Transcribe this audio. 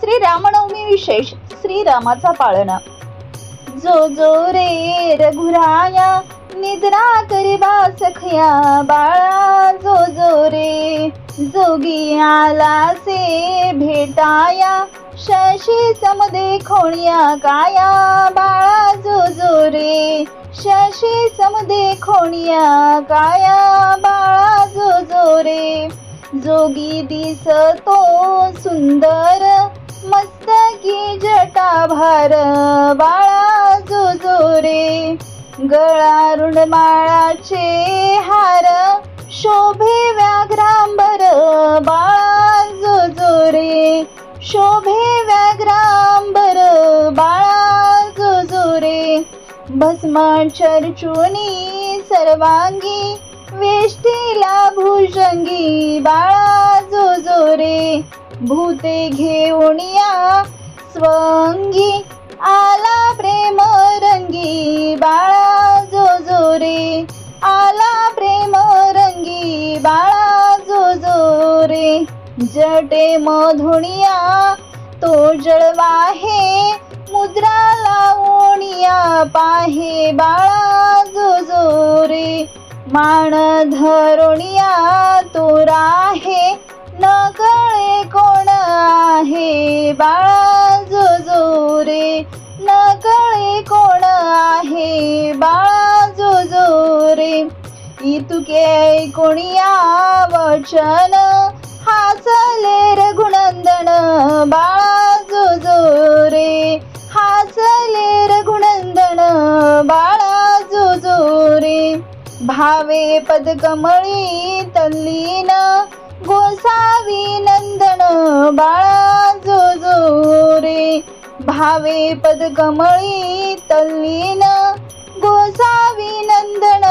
श्री रामनवमी विशेष श्रीरामाचा पाळणा. जो जो रे रघुराया निद्रा करिबा सखया बाळा. जो जो रे जोगी आला से भेटाया. शशी समदे खोणिया काया बाळा जो जो रे शशी समदे खोणिया काया बाळा जो जो रे जोगी दिसतो सुंदर. हार बाळा जो रे गळा रुणमाळाचे हार शोभे व्याघ्रांबर बाळा जो रे शोभे व्याघ्रांबर बाळा जो भस्मा चर्चुनी सर्वांगी वेष्टीला भुजंगी बाळा जो रे भूते घेऊन या स्वंगी आला प्रेम रंगी बाळा जो जो रे आला प्रेम रंगी बाळा जो जो रे जटे मधुनिया तो जळवाहे मुद्रा लावणिया पाहे बाळा जो जो रे मान धरुणिया तो राहे न कळे कोण आहे बाळा कळी कोण आहे? बाळा जो इतुके कोणी वचन हासले रघुनंदन बाळा जो हासले रघुनंदन बाळा जो भावे पदकमळी तल्लीन गोसावी नंदन बाळा भावे पदकमळी तल्लीन गोसावी नंदन